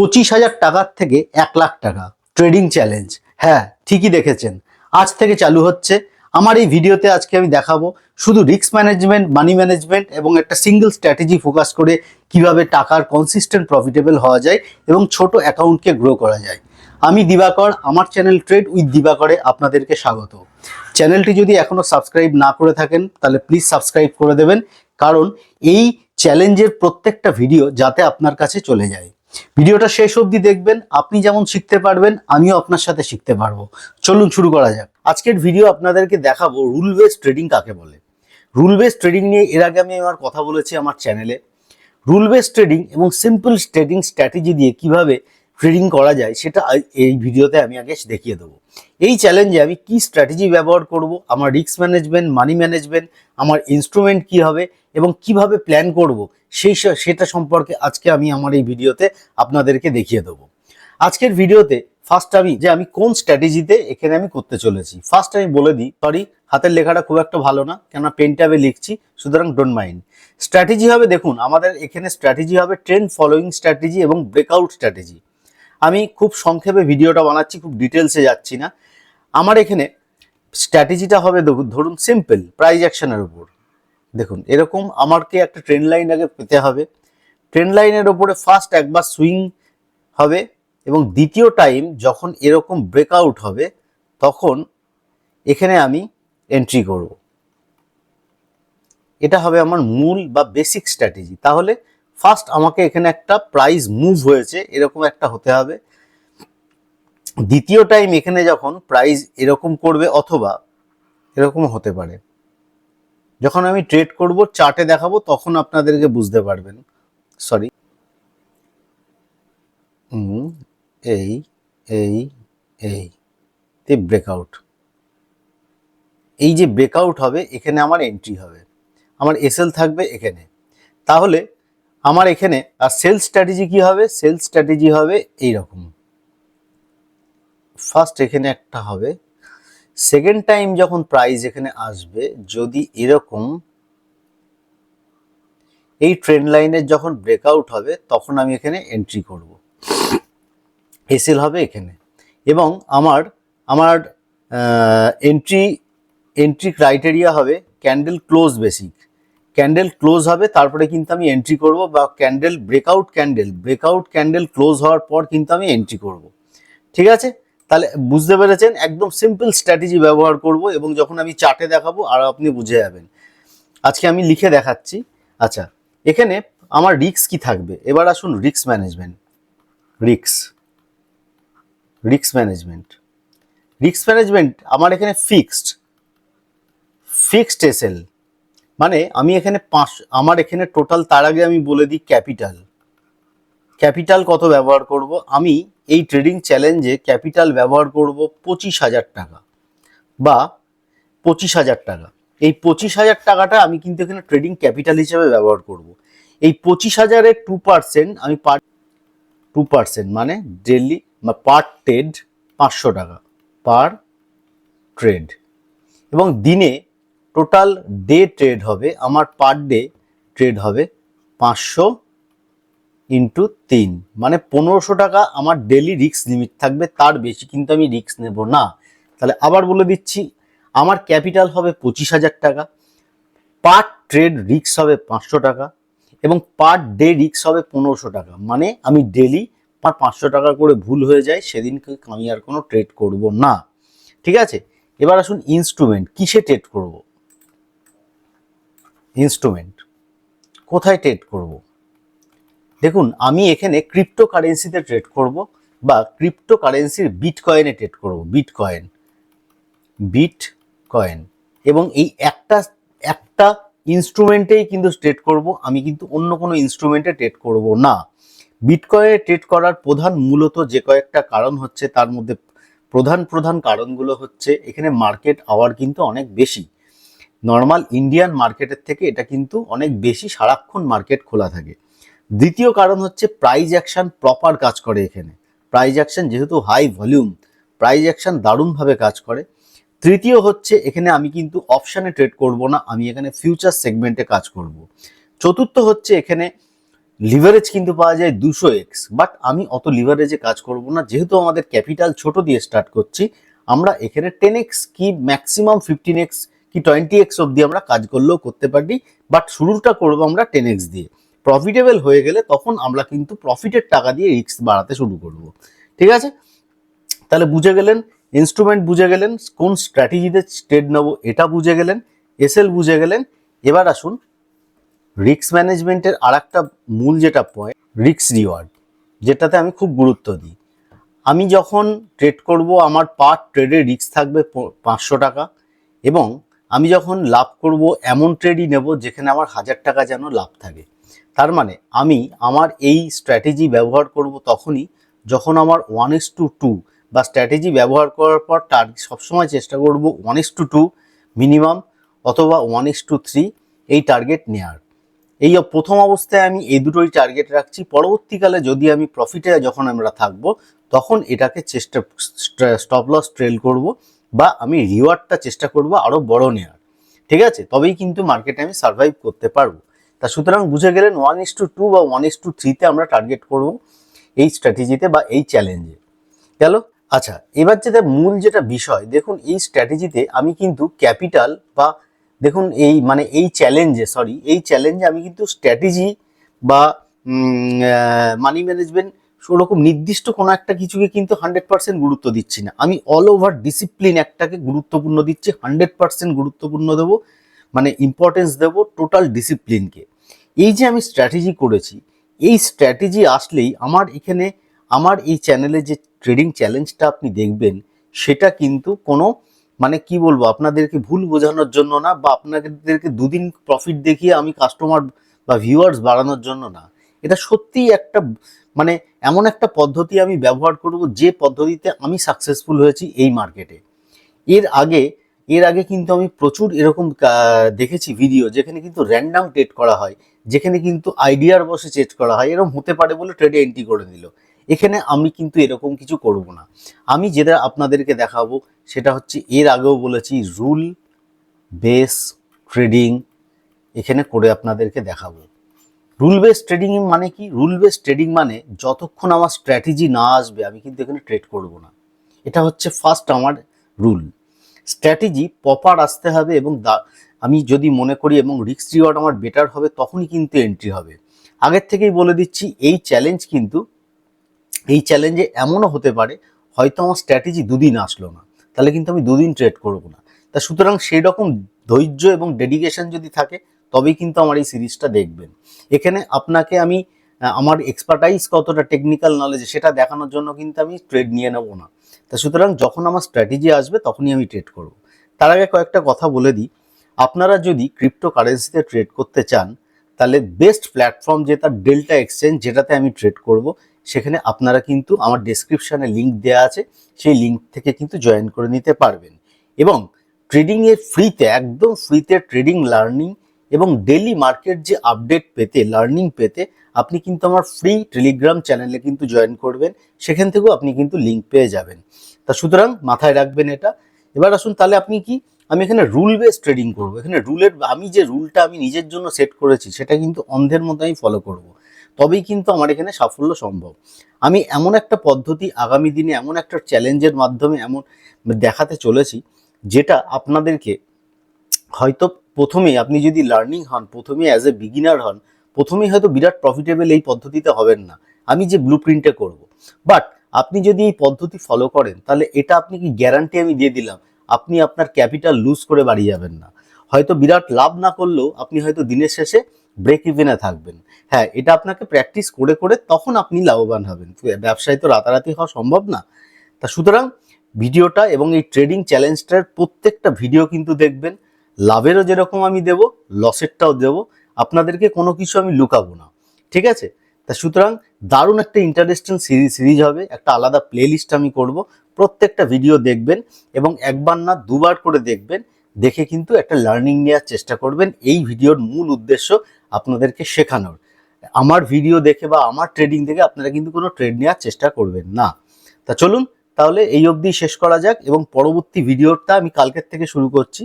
পঁচিশ হাজার টাকার থেকে এক লাখ টাকা। ট্রেডিং চ্যালেঞ্জ হ্যাঁ ঠিকই দেখেছেন। আজ থেকে চালু হচ্ছে। আমার এই ভিডিওতে আজকে আমি দেখাবো শুধু রিস্ক ম্যানেজমেন্ট মানি ম্যানেজমেন্ট এবং একটা সিঙ্গেল স্ট্র্যাটেজি ফোকাস করে কীভাবে টাকার কনসিস্টেন্ট প্রফিটেবল হওয়া যায় এবং ছোট অ্যাকাউন্টকে গ্রো করা যায়। আমি দিবাকর, আমার চ্যানেল ট্রেড উইথ দিবাকরে আপনাদেরকে স্বাগত। চ্যানেলটি যদি এখনও সাবস্ক্রাইব না করে থাকেন, তাহলে প্লিজ সাবস্ক্রাইব করে দেবেন। কারণ এই চ্যালেঞ্জের প্রত্যেকটা ভিডিও যাতে আপনার কাছে চলে যায়। ভিডিওটা শেষ অবধি দেখবেন, আপনি যেমন শিখতে পারবেন, আমিও আপনার সাথে শিখতে পারব। চলুন শুরু করা যাক। আজকের ভিডিও আপনাদেরকে দেখাবো রুল বেস ট্রেডিং কাকে বলে। রুল বেস ট্রেডিং নিয়ে এর আগে আমি আমার কথা বলেছি আমার চ্যানেলে রুল বেস ট্রেডিং এবং সিম্পল ট্রেডিং স্ট্র্যাটেজি দিয়ে কীভাবে ট্রেডিং করা যায়, সেটা এই ভিডিওতে আমি আগে দেখিয়ে দেবো। এই চ্যালেঞ্জে আমি কি স্ট্র্যাটেজি ব্যবহার করব, আমার রিস্ক ম্যানেজমেন্ট মানি ম্যানেজমেন্ট আমার ইনস্ট্রুমেন্ট কি হবে এবং কীভাবে প্ল্যান করব, সেই সেটা সম্পর্কে আজকে আমি আমার এই ভিডিওতে আপনাদেরকে দেখিয়ে দেবো। আজকের ভিডিওতে ফার্স্ট আমি, যে আমি কোন স্ট্র্যাটেজিতে এখানে আমি করতে চলেছি ফার্স্ট আমি বলে দিই সরি হাতের লেখাটা খুব একটা ভালো না, কেননা পেন ট্যাবে লিখছি, সুতরাং ডোন্ট মাইন্ড স্ট্র্যাটেজি হবে, দেখুন, আমাদের এখানে স্ট্র্যাটেজি হবে ট্রেন্ড ফলোয়িং স্ট্র্যাটেজি এবং ব্রেকআউট স্ট্র্যাটেজি আমি খুব সংক্ষেপে ভিডিওটা বানাচ্ছি, খুব ডিটেলসে যাচ্ছি না। আমার এখানে স্ট্র্যাটেজিটা হবে ধরুন সিম্পল প্রাইজ অ্যাকশনের উপর। দেখুন, এরকম আমাকে একটা ট্রেন লাইন আগে পেতে হবে। ট্রেন লাইনের ওপরে ফার্স্ট একবার সুইং হবে এবং দ্বিতীয় টাইম যখন এরকম ব্রেকআউট হবে, তখন এখানে আমি এন্ট্রি করব। এটা হবে আমার মূল বা বেসিক স্ট্র্যাটেজি তাহলে ফার্স্ট আমাকে এখানে একটা প্রাইস মুভ হয়েছে, এরকম একটা হতে হবে। দ্বিতীয় টাইম এখানে যখন প্রাইস এরকম করবে অথবা এরকম হতে পারে। যখন আমি ট্রেড করব চার্টে দেখাবো, তখন আপনাদেরকে বুঝতে পারবেন। সরি এই এই এই, তে ব্রেকআউট এই যে ব্রেকআউট হবে, এখানে আমার এন্ট্রি হবে। আমার এসএল থাকবে এখানে। তাহলে আমার এখানে, আর সেল স্ট্র্যাটেজি কি হবে? সেল স্ট্র্যাটেজি হবে এই রকম ফার্স্ট এখানে একটা হবে। সেকেন্ড টাইম যখন প্রাইস এখানে আসবে, যদি এরকম এই ট্রেন লাইনের যখন ব্রেকআউট হবে, তখন আমি এখানে এন্ট্রি করব। এসএল হবে এখানে। এবং আমার আমার এন্ট্রি এন্ট্রি ক্রাইটেরিয়া হবে candle close basic candle close হবে, তারপরে কিন্তু আমি এন্ট্রি করব বা candle breakout candle breakout candle close হওয়ার পর কিন্তু আমি এন্ট্রি করব। ঠিক আছে? তাহলে বুঝতে পেরেছেন, একদম সিম্পল স্ট্র্যাটেজি ব্যবহার করব এবং যখন আমি চার্টে দেখাবো, আর আপনি বুঝে যাবেন। আজকে আমি লিখে দেখাচ্ছি। আচ্ছা এখানে আমার রিক্স কি থাকবে? এবার আসুন রিক্স ম্যানেজমেন্ট রিক্স রিক্স ম্যানেজমেন্ট রিক্স ম্যানেজমেন্ট আমার এখানে ফিক্সড ফিক্সড এসএল মানে আমি এখানে পাঁচ, আমার এখানে টোটাল তার আগে আমি বলে দিই ক্যাপিটাল ক্যাপিটাল কত ব্যবহার করব? আমি এই ট্রেডিং চ্যালেঞ্জে ক্যাপিটাল ব্যবহার করব পঁচিশ হাজার টাকা বা পঁচিশ হাজার টাকা। এই পঁচিশ হাজার টাকাটা আমি কিন্তু এখানে ট্রেডিং ক্যাপিটাল হিসেবে ব্যবহার করব। এই পঁচিশ হাজারের টু পার্সেন্ট আমি পার টু পার্সেন্ট মানে ডেলি বা পার ট্রেড পাঁচশো টাকা পার ট্রেড এবং দিনে টোটাল ডে ট্রেড হবে, আমার পার ডে ট্রেড হবে পাঁচশো ইন্টু তিন। মানে পনেরোশো টাকা আমার ডেলি রিস্ক লিমিট থাকবে, তার বেশি কিন্তু আমি রিস্ক নেব না। তাহলে আবার বলে দিচ্ছি, আমার ক্যাপিটাল হবে পঁচিশ হাজার টাকা পার ট্রেড রিস্ক হবে পাঁচশো টাকা, এবং পার ডে রিস্ক হবে পনেরোশো টাকা। মানে আমি ডেলি পার পাঁচশো টাকা করে ভুল হয়ে যায়, সেদিনকে আমি আর কোনো ট্রেড করব না। ঠিক আছে? এবার আসুন ইনস্ট্রুমেন্ট কিসে ট্রেড করব? ইনস্ট্রুমেন্ট কোথায় ট্রেড করব? দেখুন, আমি এখানে ক্রিপ্টো কারেন্সিতে ট্রেড করব বা ক্রিপ্টো কারেন্সির বিট কয়েনে ট্রেড করব বিট কয়েন বিট কয়েন এবং এই একটা একটা ইনস্ট্রুমেন্টেই কিন্তু ট্রেড করব, আমি কিন্তু অন্য কোনো ইনস্ট্রুমেন্টে ট্রেড করব না। বিটকয়েনে ট্রেড করার প্রধান মূলত যে কয়েকটা কারণ হচ্ছে, তার মধ্যে প্রধান প্রধান কারণগুলো হচ্ছে, এখানে মার্কেট আওয়ার কিন্তু অনেক বেশি। নর্মাল ইন্ডিয়ান মার্কেটের থেকে এটা কিন্তু অনেক বেশি সারাক্ষণ মার্কেট খোলা থাকে। দ্বিতীয় কারণ হচ্ছে প্রাইজ অ্যাকশন প্রপার কাজ করে এখানে। প্রাইজ অ্যাকশন যেহেতু হাই ভলিউম প্রাইজ অ্যাকশন দারুণভাবে কাজ করে। তৃতীয় হচ্ছে এখানে আমি কিন্তু অপশানে ট্রেড করব না, আমি এখানে ফিউচার সেগমেন্টে কাজ করব। চতুর্থ হচ্ছে এখানে লিভারেজ কিন্তু পাওয়া যায় দুশো এক্স বাট আমি অত লিভারেজে কাজ করব না। যেহেতু আমাদের ক্যাপিটাল ছোট দিয়ে স্টার্ট করছি, আমরা এখানে টেন এক্স কি ম্যাক্সিমাম ফিফটিন এক্স কি টোয়েন্টি এক্স অবধি আমরা কাজ করলেও করতে পারি বাট শুরুটা করব আমরা টেন এক্স দিয়ে। প্রফিটেবল হয়ে গেলে তখন আমরা কিন্তু প্রফিটের টাকা দিয়ে রিস্ক বাড়াতে শুরু করব। ঠিক আছে? তাহলে বুঝে গেলেন ইনস্ট্রুমেন্ট বুঝে গেলেন, কোন স্ট্র্যাটেজিতে ট্রেড নেব এটা বুঝে গেলেন এসএল বুঝে গেলেন। এবার আসুন রিস্ক ম্যানেজমেন্টের আর একটা মূল যেটা পয়েন্ট রিস্ক রিওয়ার্ড যেটাতে আমি খুব গুরুত্ব দিই। আমি যখন ট্রেড করব, আমার পার ট্রেডে রিস্ক থাকবে পাঁচশো টাকা এবং আমি যখন লাভ করব, এমন ট্রেডই নেব যেখানে আমার হাজার টাকা যেন লাভ থাকে। তার মানে আমি আমার এই স্ট্র্যাটেজি ব্যবহার করব তখনই যখন আমার ওয়ান ইস টু টু বা স্ট্র্যাটেজি ব্যবহার করার পর টার্গেট সবসময় চেষ্টা করব one is to two minimum অথবা ওয়ান ইস টু থ্রি এই টার্গেট নেওয়ার এই প্রথম অবস্থায় আমি এই দুটোই টার্গেট রাখছি। পরবর্তীকালে যদি আমি প্রফিটে যখন আমরা থাকব, তখন এটাকে চেষ্টা স্টপ লস ট্রেল করব বা আমি রিওয়ার্ডটা চেষ্টা করব আরও বড় নেওয়ার ঠিক আছে? তবেই কিন্তু মার্কেটে আমি সার্ভাইভ করতে পারব। তা সুতরাং বুঝে গেলেন ওয়ান ইস টু টু বা ওয়ান ইস টু থ্রিতে আমরা টার্গেট করব এই স্ট্র্যাটেজিতে বা এই চ্যালেঞ্জে গেল? আচ্ছা এবার যেটা মূল যেটা বিষয়, দেখুন এই স্ট্র্যাটেজিতে আমি কিন্তু ক্যাপিটাল বা দেখুন এই মানে এই চ্যালেঞ্জে সরি এই চ্যালেঞ্জে আমি কিন্তু স্ট্র্যাটেজি বা মানি ম্যানেজমেন্ট ওরকম নির্দিষ্ট কোনো একটা কিছুকে কিন্তু হান্ড্রেড পার্সেন্ট গুরুত্ব দিচ্ছি না। আমি অল ওভার ডিসিপ্লিন একটাকে গুরুত্বপূর্ণ দিচ্ছি হান্ড্রেড পার্সেন্ট গুরুত্বপূর্ণ দেবো মানে ইম্পর্টেন্স দেবো টোটাল ডিসিপ্লিনকে এই যে আমি স্ট্র্যাটেজি করেছি, এই স্ট্র্যাটেজি আসলেই আমার এখানে, আমার এই চ্যানেলে যে ট্রেডিং চ্যালেঞ্জটা আপনি দেখবেন, সেটা কিন্তু কোনো মানে কি বলব, আপনাদেরকে ভুল বোঝানোর জন্য না বা আপনাদেরকে দুদিন প্রফিট দেখিয়ে আমি কাস্টমার বা ভিউয়ার্স বাড়ানোর জন্য না। এটা সত্যিই একটা মানে এমন একটা পদ্ধতি আমি ব্যবহার করব যে পদ্ধতিতে আমি সাকসেসফুল হয়েছি এই মার্কেটে এর আগে এর আগে কিন্তু আমি প্রচুর এরকম দেখেছি ভিডিও যেখানে কিন্তু র্যান্ডাম ট্রেড করা হয়, যেখানে কিন্তু আইডিয়ার বসে ট্রেড করা হয়, এরকম হতে পারে বলে ট্রেডে এন্ট্রি করে দিল। এখানে আমি কিন্তু এরকম কিছু করব না। আমি যেটা আপনাদেরকে দেখাবো, সেটা হচ্ছে এর আগেও বলেছি রুল বেস ট্রেডিং এখানে করে আপনাদেরকে দেখাবো। রুল বেস ট্রেডিং মানে কি? রুল বেস ট্রেডিং মানে যতক্ষণ আমার স্ট্র্যাটেজি না আসবে, আমি কিন্তু এখানে ট্রেড করব না। এটা হচ্ছে ফার্স্ট আমার রুল স্ট্র্যাটেজি প্রপার আসতে হবে এবং আমি যদি মনে করি এবং রিক্স রিওয়ার্ড আমার বেটার হবে, তখনই কিন্তু এন্ট্রি হবে। আগের থেকেই বলে দিচ্ছি, এই চ্যালেঞ্জ কিন্তু, এই চ্যালেঞ্জে এমনও হতে পারে, হয়তো আমার স্ট্র্যাটেজি দুদিন আসলো না, তাহলে কিন্তু আমি দুদিন ট্রেড করব না। তা সুতরাং সেই রকম ধৈর্য এবং ডেডিকেশন যদি থাকে, তবেই কিন্তু আমার এই সিরিজটা দেখবেন। এখানে আপনাকে আমি আমার এক্সপার্টাইজ কতটা টেকনিক্যাল নলেজ সেটা দেখানোর জন্য কিন্তু আমি ট্রেড নিয়ে নেব না। তা সুতরাং যখন আমার স্ট্র্যাটেজি আসবে তখনই আমি ট্রেড করব। তার আগে কয়েকটা কথা বলে দিই। আপনারা যদি ক্রিপ্টো কারেন্সিতে ট্রেড করতে চান, তাহলে বেস্ট প্ল্যাটফর্ম যেটা ডেল্টা এক্সচেঞ্জ যেটাতে আমি ট্রেড করব, সেখানে আপনারা কিন্তু আমার ডেসক্রিপশানে লিঙ্ক দেওয়া আছে, সেই লিঙ্ক থেকে কিন্তু জয়েন করে নিতে পারবেন। এবং ট্রেডিংয়ের ফ্রিতে একদম ফ্রিতে ট্রেডিং লার্নিং এবং ডেলি মার্কেট যে আপডেট পেতে লার্নিং পেতে, আপনি কিন্তু আমার ফ্রি টেলিগ্রাম চ্যানেলে কিন্তু জয়েন করবেন। সেখান থেকেও আপনি কিন্তু লিঙ্ক পেয়ে যাবেন। তা সুতরাং মাথায় রাখবেন এটা। এবার আসুন তাহলে আপনি কি, আমি এখানে রুল বেস ট্রেডিং করব। এখানে রুলের আমি যে রুলটা আমি নিজের জন্য সেট করেছি, সেটা কিন্তু অন্ধের মতো আমি ফলো করব। তবেই কিন্তু আমার এখানে সাফল্য সম্ভব। আমি এমন একটা পদ্ধতি আগামী দিনে, এমন একটা চ্যালেঞ্জের মাধ্যমে, এমন দেখাতে চলেছি, যেটা আপনাদেরকে হয়তো প্রথমেই আপনি যদি লার্নিং হন, প্রথমেই অ্যাজ এ বিগিনার হন, প্রথমেই হয়তো বিরাট প্রফিটেবল এই পদ্ধতিতে হবেন না। আমি যে ব্লু প্রিন্টে করব। বাট আপনি যদি এই পদ্ধতি ফলো করেন, তাহলে এটা আপনি কি গ্যারান্টি আমি দিয়ে দিলাম, আপনি আপনার ক্যাপিটাল লুজ করে বাড়ি যাবেন না। হয়তো বিরাট লাভ না করলেও আপনি হয়তো দিনের শেষে ব্রেক ইভেনে থাকবেন। হ্যাঁ এটা আপনাকে প্র্যাকটিস করে করে তখন আপনি লাভবান হবেন। ব্যবসায় তো রাতারাতি হওয়া সম্ভব না। তা সুতরাং ভিডিওটা এবং এই ট্রেডিং চ্যালেঞ্জটার প্রত্যেকটা ভিডিও কিন্তু দেখবেন। লাভেরও যেরকম আমি দেব লসেরটাও দেব, আপনাদেরকে কোনো কিছু আমি লুকাবো না। ঠিক আছে? তা সুতরাং দারুণ একটা ইন্টারেস্টিং সিরিজ সিরিজ হবে, একটা আলাদা প্লেলিস্ট আমি করব, প্রত্যেকটা ভিডিও দেখবেন এবং একবার না দুবার করে দেখবেন, দেখে কিন্তু একটা লার্নিং নেওয়ার চেষ্টা করবেন, এই ভিডিওর মূল উদ্দেশ্য আপনাদেরকে শেখানোর। আমার ভিডিও দেখে বা আমার ট্রেডিং দেখে আপনারা কিন্তু কোনো ট্রেড নেওয়ার চেষ্টা করবেন না। তা চলুন, তাহলে এই অবধি শেষ করা যাক এবং পরবর্তী ভিডিওটা আমি কালকের থেকে শুরু করছি।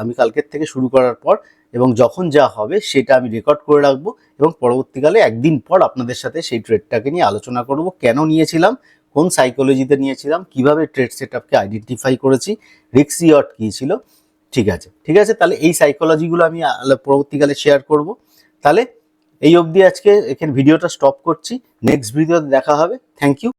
আমি কালকের থেকে শুরু করার পর এবং যখন যা হবে সেটা আমি রেকর্ড করে রাখব এবং পরবর্তীকালে একদিন পর আপনাদের সাথে সেই ট্রেডটাকে নিয়ে আলোচনা করব। কেন নিয়েছিলাম? কোন সাইকোলজিতে নিয়েছিলাম? কীভাবে ট্রেড সেট আপকে আইডেন্টিফাই করেছি? রিক্স ইয়ট কী ছিল? ঠিক আছে। ঠিক আছে? তাহলে এই সাইকোলজিগুলো আমি পরবর্তীকালে শেয়ার করব। তাহলে এই অবধি আজকে এখানে ভিডিওটা স্টপ করছি। নেক্সট ভিডিওতে দেখা হবে। Thank you